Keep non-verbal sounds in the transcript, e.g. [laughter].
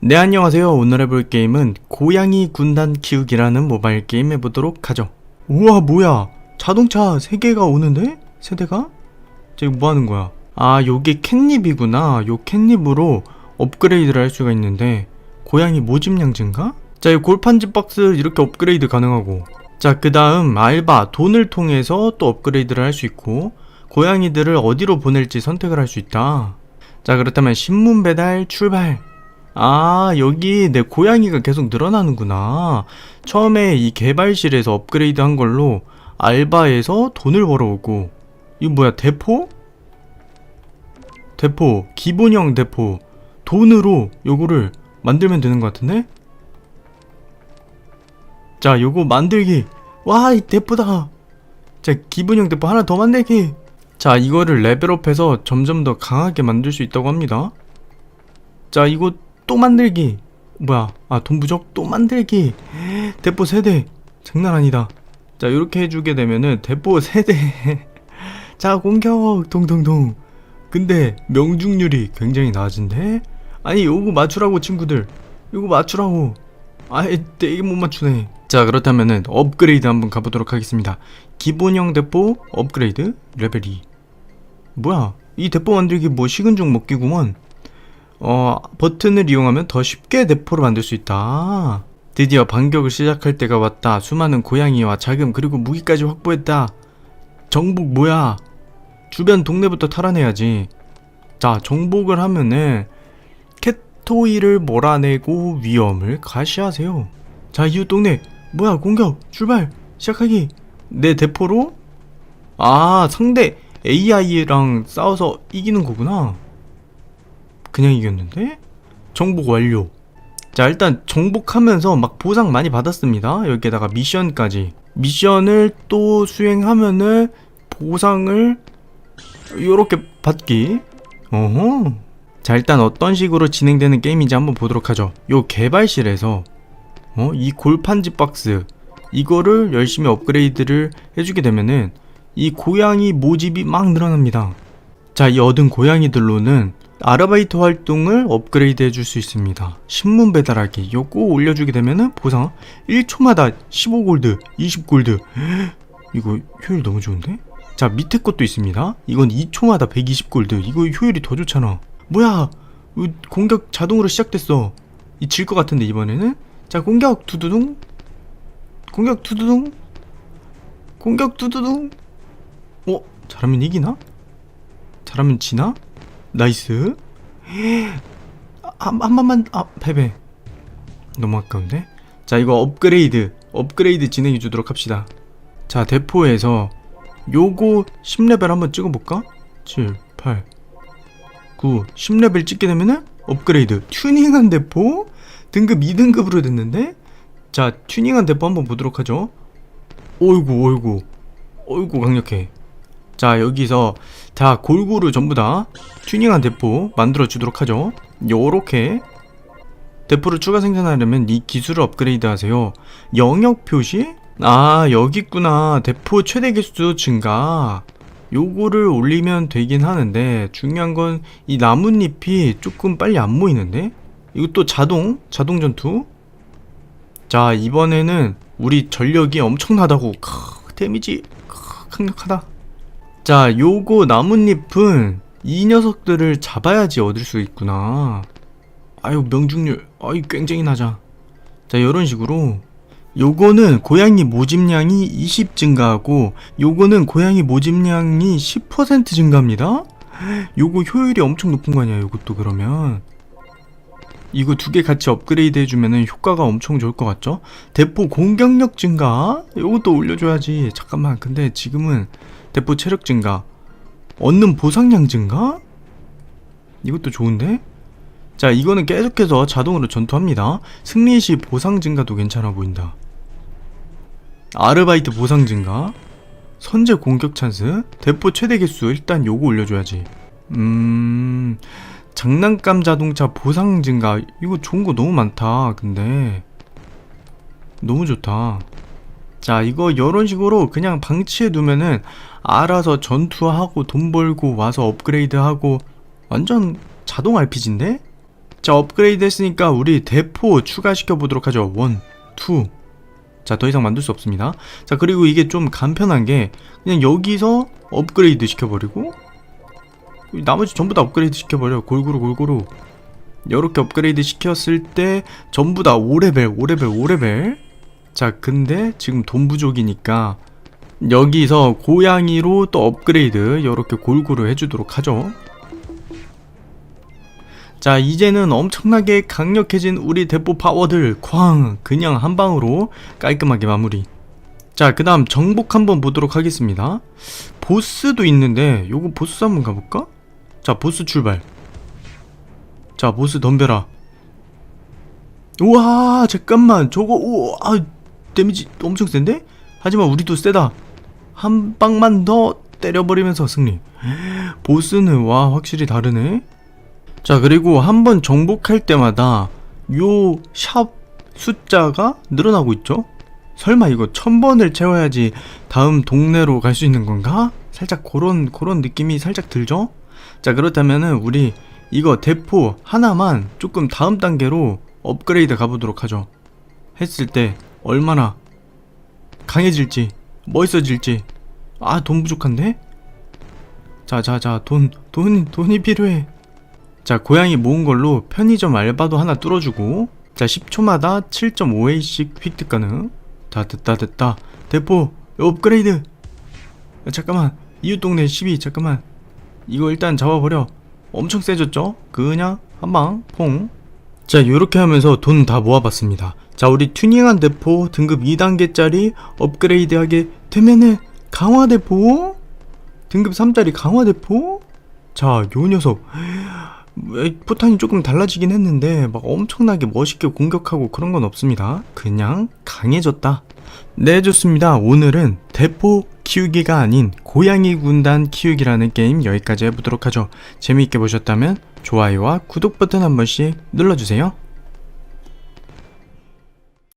네 안녕하세요. 오늘 해볼 게임은 고양이 군단 키우기라는 모바일 게임 해보도록 하죠. 우와 뭐야? 자동차 3개가 오는데? 세대가? 저기 뭐하는 거야? 아 요게 캣닙이구나. 요 캣닙으로 업그레이드를 할 수가 있는데 고양이 모집량증가? 자 이 골판지 박스 이렇게 업그레이드 가능하고. 자 그 다음 알바 돈을 통해서 또 업그레이드를 할 수 있고 고양이들을 어디로 보낼지 선택을 할 수 있다. 자 그렇다면 신문 배달 출발 아, 여기 내 고양이가 계속 늘어나는구나. 처음에 이 개발실에서 업그레이드 한 걸로 알바에서 돈을 벌어오고. 이거 뭐야, 대포? 대포, 기본형 대포. 돈으로 요거를 만들면 되는 것 같은데? 자, 요거 만들기. 와, 이 대포다. 자, 기본형 대포 하나 더 만들기. 자, 이거를 레벨업해서 점점 더 강하게 만들 수 있다고 합니다. 자, 이거 또 만들기. 뭐야? 아, 돈 부족 또 만들기. 대포 세대. 장난 아니다. 자, 이렇게 해주게 되면은 대포 세대. [laughs] 자, 공격. 동동동. 근데 명중률이 굉장히 낮은데? 아니, 요거 맞추라고 친구들. 요거 맞추라고. 아예 되게 못 맞추네. 자, 그렇다면은 업그레이드 한번 가보도록 하겠습니다. 기본형 대포 업그레이드 레벨 2. 뭐야? 이 대포 만들기 뭐 식은 죽 먹기구먼. 어, 버튼을 이용하면 더 쉽게 대포를 만들 수 있다. 드디어 반격을 시작할 때가 왔다. 수많은 고양이와 자금 그리고 무기까지 확보했다. 정복 뭐야? 주변 동네부터 탈환해야지. 자, 정복을 하면은 캣토이를 몰아내고 위험을 가시하세요. 자, 이웃 동네 뭐야? 공격 출발 시작하기. 내 대포로 아, 상대 AI랑 싸워서 이기는 거구나. 그냥 이겼는데? 정복 완료. 자, 일단 정복하면서 막 보상 많이 받았습니다. 여기에다가 미션까지. 미션을 또 수행하면은 보상을 요렇게 받기. 어허. 자, 일단 어떤 식으로 진행되는 게임인지 한번 보도록 하죠. 요 개발실에서 어, 이 골판지 박스 이거를 열심히 업그레이드를 해주게 되면은 이 고양이 모집이 막 늘어납니다. 자, 이 얻은 고양이들로는 아르바이트 활동을 업그레이드 해줄 수 있습니다. 신문 배달하기 요거 올려주게 되면은 보상 1초마다 15골드, 20골드 [gasps] 이거 효율 너무 좋은데? 자 밑에 것도 있습니다. 이건 2초마다 120골드 이거 효율이 더 좋잖아. 뭐야 공격 자동으로 시작됐어. 이 질 것 같은데 이번에는 자 공격 두두둥 공격 두두둥 공격 두두둥 어? 잘하면 이기나? 잘하면 지나? 나이스. 한, 한 번만, 아, 패배. 너무 아까운데? 자, 이거 업그레이드, 업그레이드 진행해 주도록 합시다. 자, 대포에서 요거 10레벨 한번 찍어볼까? 7, 8, 9, 10레벨 찍게 되면은 업그레이드. 튜닝한 대포? 등급 2등급으로 됐는데? 자, 튜닝한 대포 한번 보도록 하죠. 어이구, 어이구. 어이구, 강력해. 자 여기서 자 골고루 전부 다 튜닝한 대포 만들어 주도록 하죠. 요렇게 대포를 추가 생산하려면 이 기술을 업그레이드 하세요. 영역 표시? 아 여기 있구나. 대포 최대 개수 증가. 요거를 올리면 되긴 하는데 중요한 건 이 나뭇잎이 조금 빨리 안 모이는데? 이것도 자동? 자동 전투? 자 이번에는 우리 전력이 엄청나다고. 크, 데미지. 크, 강력하다 자, 요거 나뭇잎은 이 녀석들을 잡아야지 얻을 수 있구나. 아유, 명중률. 아이, 꽹쟁이 나자. 자, 요런 식으로. 요거는 고양이 모집량이 20 증가하고, 요거는 고양이 모집량이 10% 증가합니다? 요거 효율이 엄청 높은 거 아니야, 요것도 그러면. 이거 두 개 같이 업그레이드 해주면은 효과가 엄청 좋을 것 같죠? 대포 공격력 증가? 요것도 올려줘야지. 잠깐만, 근데 지금은 대포 체력 증가 얻는 보상량 증가? 이것도 좋은데? 자 이거는 계속해서 자동으로 전투합니다. 승리 시 보상 증가도 괜찮아 보인다. 아르바이트 보상 증가 선제 공격 찬스 대포 최대 개수 일단 요거 올려줘야지. 음... 장난감 자동차 보상 증가 이거 좋은 거 너무 많다 근데. 너무 좋다 자 이거 이런 식으로 그냥 방치해 두면은 알아서 전투하고 돈 벌고 와서 업그레이드하고 완전 자동 RPG인데? 자 업그레이드 했으니까 우리 대포 추가시켜 보도록 하죠. 원, 투. 자 더 이상 만들 수 없습니다. 자 그리고 이게 좀 간편한 게 그냥 여기서 업그레이드 시켜버리고 나머지 전부 다 업그레이드 시켜버려 골고루 골고루. 이렇게 업그레이드 시켰을 때 전부 다 5레벨 5레벨 5레벨 자 근데 지금 돈 부족이니까 여기서 고양이로 또 업그레이드 이렇게 골고루 해주도록 하죠. 자 이제는 엄청나게 강력해진 우리 대포 파워들 쾅! 그냥 한 방으로 깔끔하게 마무리. 자 그 다음 정복 한번 보도록 하겠습니다. 보스도 있는데 요거 보스 한번 가볼까? 자 보스 출발. 자 보스 덤벼라. 우와 잠깐만. 저거 우와 데미지 엄청 센데? 하지만 우리도 세다 한 방만 더 때려버리면서 승리 보스는 와 확실히 다르네 자 그리고 한 번 정복할 때마다 요 샵 숫자가 늘어나고 있죠 설마 이거 천 번을 채워야지 다음 동네로 갈 수 있는 건가? 살짝 그런 그런 느낌이 살짝 들죠? 자 그렇다면은 우리 이거 대포 하나만 조금 다음 단계로 업그레이드 가보도록 하죠 했을 때 얼마나 강해질지 멋있어질지. 아 돈 부족한데? 자자자 돈 돈 돈이 필요해. 자 고양이 모은 걸로 편의점 알바도 하나 뚫어주고. 자 10초마다 7.5A씩 획득 가능. 다 됐다 됐다. 대포 업그레이드. 야, 잠깐만. 이웃 동네 12 잠깐만. 이거 일단 잡아버려. 엄청 세졌죠? 그냥 한방 퐁. 자 요렇게 하면서 돈 다 모아봤습니다. 자 우리 튜닝한 대포 등급 2단계짜리 업그레이드하게 되면은 강화 대포 등급 3짜리 강화 대포 자 요 녀석 왜 포탄이 조금 달라지긴 했는데 막 엄청나게 멋있게 공격하고 그런 건 없습니다. 그냥 강해졌다. 네 좋습니다. 오늘은 대포 키우기가 아닌 고양이 군단 키우기라는 게임 여기까지 해보도록 하죠. 재미있게 보셨다면 좋아요와 구독 버튼 한 번씩 눌러주세요.